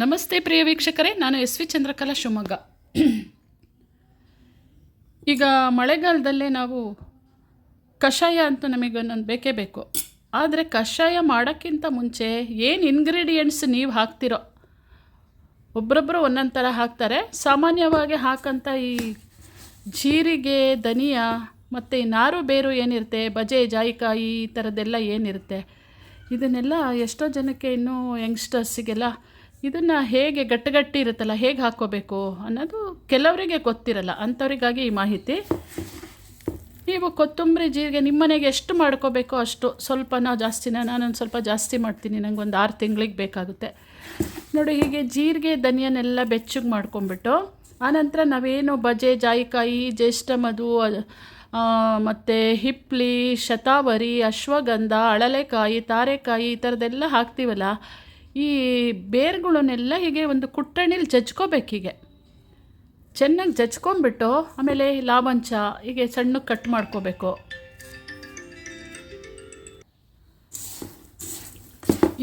ನಮಸ್ತೆ ಪ್ರಿಯ ವೀಕ್ಷಕರೇ, ನಾನು ಎಸ್ ವಿ ಚಂದ್ರಕಲಾ ಶಿವಮೊಗ್ಗ. ಈಗ ಮಳೆಗಾಲದಲ್ಲೇ ನಾವು ಕಷಾಯ ಅಂತ ನಮಗೊಂದೊಂದು ಬೇಕೇ ಬೇಕು. ಆದರೆ ಕಷಾಯ ಮಾಡೋಕ್ಕಿಂತ ಮುಂಚೆ ಏನು ಇಂಗ್ರೀಡಿಯೆಂಟ್ಸ್ ನೀವು ಹಾಕ್ತಿರೋ ಒಬ್ಬರೊಬ್ಬರು ಒಂದೊಂದು ಥರ ಹಾಕ್ತಾರೆ. ಸಾಮಾನ್ಯವಾಗಿ ಹಾಕಂತ ಈ ಜೀರಿಗೆ, ಧನಿಯಾ ಮತ್ತು ಈ ನಾರು ಬೇರು ಏನಿರುತ್ತೆ, ಬಜೆ, ಜಾಯಿಕಾಯಿ ಈ ಥರದ್ದೆಲ್ಲ ಏನಿರುತ್ತೆ. ಇದನ್ನೆಲ್ಲ ಎಷ್ಟೋ ಜನಕ್ಕೆ ಇನ್ನೂ ಯಂಗ್ಸ್ಟರ್ಸಿಗೆಲ್ಲ ಇದನ್ನು ಹೇಗೆ ಗಟ್ಟಿಗಟ್ಟಿ ಇರುತ್ತಲ್ಲ, ಹೇಗೆ ಹಾಕ್ಕೋಬೇಕು ಅನ್ನೋದು ಕೆಲವರಿಗೆ ಗೊತ್ತಿರಲ್ಲ. ಅಂಥವರಿಗಾಗಿ ಈ ಮಾಹಿತಿ. ನೀವು ಕೊತ್ತಂಬರಿ ಜೀರಿಗೆ ನಿಮ್ಮ ಮನೆಗೆ ಎಷ್ಟು ಮಾಡ್ಕೋಬೇಕೋ ಅಷ್ಟು ಸ್ವಲ್ಪನ ಜಾಸ್ತಿನ ನಾನೊಂದು ಸ್ವಲ್ಪ ಜಾಸ್ತಿ ಮಾಡ್ತೀನಿ ನಂಗೆ ಒಂದು ಆರು ತಿಂಗಳಿಗೆ ಬೇಕಾಗುತ್ತೆ. ನೋಡಿ, ಹೀಗೆ ಜೀರಿಗೆ ಧನಿಯನ್ನೆಲ್ಲ ಬೆಚ್ಚಗೆ ಮಾಡ್ಕೊಂಬಿಟ್ಟು ಆನಂತರ ನಾವೇನು ಬಜೆ, ಜಾಯಿಕಾಯಿ, ಜ್ಯೇಷ್ಠ ಮಧು ಮತ್ತು ಹಿಪ್ಲಿ, ಶತಾವರಿ, ಅಶ್ವಗಂಧ, ಅಳಲೆಕಾಯಿ, ತಾರೆಕಾಯಿ ಈ ಥರದ್ದೆಲ್ಲ ಹಾಕ್ತೀವಲ್ಲ ಈ ಬೇರುಗಳನ್ನೆಲ್ಲ ಹೀಗೆ ಒಂದು ಕುಟ್ಟಣಿಲಿ ಜಜ್ಕೋಬೇಕು ಹೀಗೆ. ಚೆನ್ನಾಗಿ ಜಜ್ಕೊಂಬಿಟ್ಟು ಆಮೇಲೆ ಲಾವಂಚ ಹೀಗೆ ಸಣ್ಣಕ್ಕೆ ಕಟ್ ಮಾಡ್ಕೋಬೇಕು.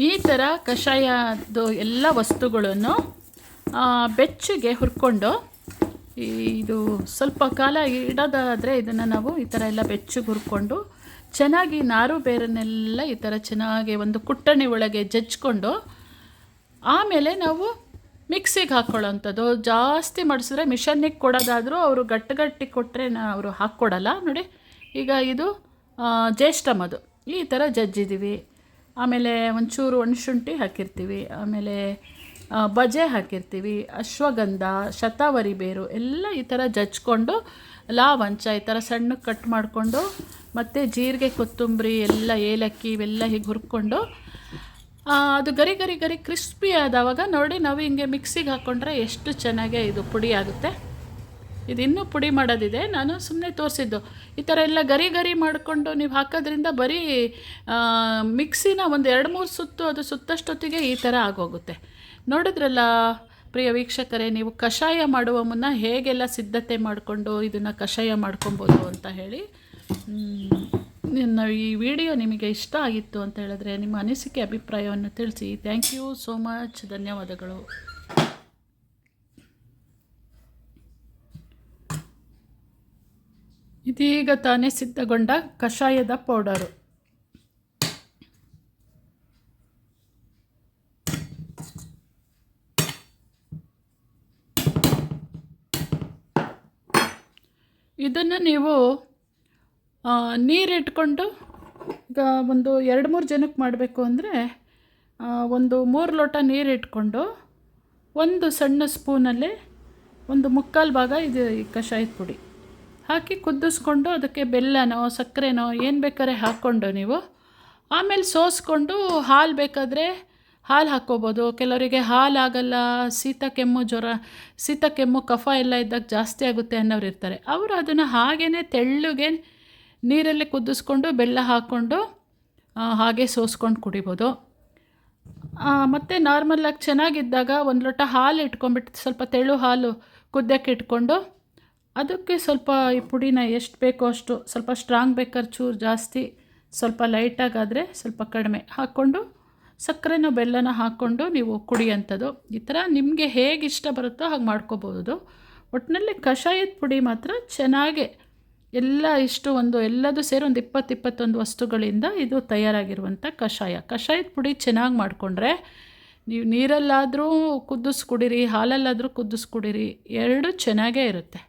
ಈ ಥರ ಕಷಾಯದ್ದು ಎಲ್ಲ ವಸ್ತುಗಳನ್ನು ಬೆಚ್ಚಗೆ ಹುರ್ಕೊಂಡು ಇದು ಸ್ವಲ್ಪ ಕಾಲ ಇಡೋದಾದರೆ ಇದನ್ನು ನಾವು ಈ ಥರ ಎಲ್ಲ ಬೆಚ್ಚಗೆ ಹುರ್ಕೊಂಡು, ಚೆನ್ನಾಗಿ ನಾರು ಬೇರನ್ನೆಲ್ಲ ಈ ಥರ ಚೆನ್ನಾಗಿ ಒಂದು ಕುಟ್ಟಣಿ ಒಳಗೆ ಜಜ್ಕೊಂಡು ಆಮೇಲೆ ನಾವು ಮಿಕ್ಸಿಗೆ ಹಾಕ್ಕೊಳ್ಳೋವಂಥದ್ದು ಜಾಸ್ತಿ ಮಾಡಿಸಿದ್ರೆ ಮಿಷನ್ನಿಗೆ ಕೊಡೋದಾದರೂ ಅವರು ಗಟ್ಟಿ ಗಟ್ಟಿ ಕೊಟ್ಟರೆ ನಾ ಅವರು ಹಾಕ್ಕೊಡಲ್ಲ. ನೋಡಿ, ಈಗ ಇದು ಅದು ಈ ಥರ ಜಜ್ಜಿದ್ದೀವಿ ಆಮೇಲೆ ಒಂಚೂರು ಒಣಶುಂಠಿ ಹಾಕಿರ್ತೀವಿ. ಆಮೇಲೆ ಬಜೆ ಹಾಕಿರ್ತೀವಿ. ಅಶ್ವಗಂಧ, ಶತಾವರಿ ಬೇರು ಎಲ್ಲ ಈ ಥರ ಜಜ್ಕೊಂಡು ಲಾವಂಚ ಈ ಥರ ಸಣ್ಣಕ್ಕೆ ಕಟ್ ಮಾಡಿಕೊಂಡು ಮತ್ತು ಜೀರಿಗೆ, ಕೊತ್ತಂಬರಿ, ಎಲ್ಲ ಏಲಕ್ಕಿ ಇವೆಲ್ಲ ಹೀಗೆ ಹುರ್ಕೊಂಡು ಅದು ಗರಿ ಗರಿ ಗರಿ ಕ್ರಿಸ್ಪಿ ಆದವಾಗ ನೋಡಿ ನಾವು ಹಿಂಗೆ ಮಿಕ್ಸಿಗೆ ಹಾಕ್ಕೊಂಡ್ರೆ ಎಷ್ಟು ಚೆನ್ನಾಗೆ ಇದು ಪುಡಿ ಆಗುತ್ತೆ. ಇದು ಇನ್ನೂ ಪುಡಿ ಮಾಡೋದಿದೆ. ನಾನು ಸುಮ್ಮನೆ ತೋರಿಸಿದ್ದು. ಈ ಥರ ಎಲ್ಲ ಗರಿ ಗರಿ ಮಾಡಿಕೊಂಡು ನೀವು ಹಾಕೋದ್ರಿಂದ ಬರೀ ಮಿಕ್ಸಿನ ಒಂದು ಎರಡು ಮೂರು ಸುತ್ತು ಅದು ಸುತ್ತಷ್ಟೊತ್ತಿಗೆ ಈ ಥರ ಆಗೋಗುತ್ತೆ. ನೋಡಿದ್ರಲ್ಲ ಪ್ರಿಯ ವೀಕ್ಷಕರೇ, ನೀವು ಕಷಾಯ ಮಾಡುವ ಮುನ್ನ ಹೇಗೆಲ್ಲ ಸಿದ್ಧತೆ ಮಾಡಿಕೊಂಡು ಇದನ್ನು ಕಷಾಯ ಮಾಡ್ಕೊಬೋದು ಅಂತ ಹೇಳಿ. ನಾವು ಈ ವಿಡಿಯೋ ನಿಮಗೆ ಇಷ್ಟ ಆಗಿತ್ತು ಅಂತ ಹೇಳಿದ್ರೆ ನಿಮ್ಮ ಅನಿಸಿಕೆ, ಅಭಿಪ್ರಾಯವನ್ನು ತಿಳಿಸಿ. ಥ್ಯಾಂಕ್ ಯು ಸೋ ಮಚ್ ಧನ್ಯವಾದಗಳು. ಇದೀಗ ತಾನೇ ಸಿದ್ಧಗೊಂಡ ಕಷಾಯದ ಪೌಡರು. ಇದನ್ನು ನೀವು ನೀರಿಟ್ಕೊಂಡು ಈಗ ಒಂದು ಎರಡು ಮೂರು ಜನಕ್ಕೆ ಮಾಡಬೇಕು ಅಂದರೆ ಒಂದು ಮೂರು ಲೋಟ ನೀರು ಇಟ್ಕೊಂಡು ಒಂದು ಸಣ್ಣ ಸ್ಪೂನಲ್ಲಿ ಒಂದು ಮುಕ್ಕಾಲು ಭಾಗ ಇದು ಕಷಾಯದ ಪುಡಿ ಹಾಕಿ ಕುದಿಸ್ಕೊಂಡು ಅದಕ್ಕೆ ಬೆಲ್ಲನೋ, ಸಕ್ಕರೆನೋ ಏನು ಬೇಕಾದ್ರೆ ಹಾಕ್ಕೊಂಡು ನೀವು. ಆಮೇಲೆ ಸೋಸ್ಕೊಂಡು ಹಾಲು ಬೇಕಾದರೆ ಹಾಲು ಹಾಕ್ಕೋಬೋದು. ಕೆಲವರಿಗೆ ಹಾಲು ಆಗಲ್ಲ ಶೀತ ಕೆಮ್ಮು ಜ್ವರ ಶೀತ ಕೆಮ್ಮು, ಕಫ ಎಲ್ಲ ಇದ್ದಾಗ ಜಾಸ್ತಿ ಆಗುತ್ತೆ ಅನ್ನೋರು ಇರ್ತಾರೆ. ಅವರು ಅದನ್ನು ಹಾಗೇ ತೆಳ್ಳಗೆ ನೀರಲ್ಲಿ ಕುದಿಸ್ಕೊಂಡು ಬೆಲ್ಲ ಹಾಕ್ಕೊಂಡು ಹಾಗೆ ಸೋಸ್ಕೊಂಡು ಕುಡಿಬೋದು. ಮತ್ತು ನಾರ್ಮಲಾಗಿ ಚೆನ್ನಾಗಿದ್ದಾಗ ಒಂದು ಲೋಟ ಹಾಲು ಇಟ್ಕೊಂಡ್ಬಿಟ್ಟು ಸ್ವಲ್ಪ ತೆಳು ಹಾಲು ಕುದ್ದಕ್ಕೆ ಇಟ್ಕೊಂಡು, ಅದಕ್ಕೆ ಸ್ವಲ್ಪ ಈ ಪುಡಿನ ಎಷ್ಟು ಬೇಕೋ ಅಷ್ಟು, ಸ್ವಲ್ಪ ಸ್ಟ್ರಾಂಗ್ ಬೇಕಾದ್ರೆ ಚೂರು ಜಾಸ್ತಿ, ಸ್ವಲ್ಪ ಲೈಟಾಗಾದರೆ ಸ್ವಲ್ಪ ಕಡಿಮೆ ಹಾಕ್ಕೊಂಡು, ಸಕ್ಕರೆನೋ ಬೆಲ್ಲನ ಹಾಕ್ಕೊಂಡು ನೀವು ಕುಡಿಯಂಥದ್ದು. ಈ ಥರ ನಿಮಗೆ ಹೇಗೆ ಇಷ್ಟ ಬರುತ್ತೋ ಹಾಗೆ ಮಾಡ್ಕೋಬೋದು. ಒಟ್ಟಿನಲ್ಲಿ ಕಷಾಯದ ಪುಡಿ ಮಾತ್ರ ಚೆನ್ನಾಗೆ ಎಲ್ಲ ಇಷ್ಟು ಒಂದು ಎಲ್ಲದೂ ಸೇರಿ ಒಂದು ಇಪ್ಪತ್ತು ಇಪ್ಪತ್ತೊಂದು ವಸ್ತುಗಳಿಂದ ಇದು ತಯಾರಾಗಿರುವಂಥ ಕಷಾಯ. ಕಷಾಯದ ಪುಡಿ ಚೆನ್ನಾಗಿ ಮಾಡಿಕೊಂಡ್ರೆ ನೀವು ನೀರಲ್ಲಾದರೂ ಕುದಿಸ್ ಕುಡೀರಿ ಹಾಲಲ್ಲಾದರೂ ಕುದಿಸ್ ಕುಡೀರಿ ಎರಡೂ ಚೆನ್ನಾಗೇ ಇರುತ್ತೆ.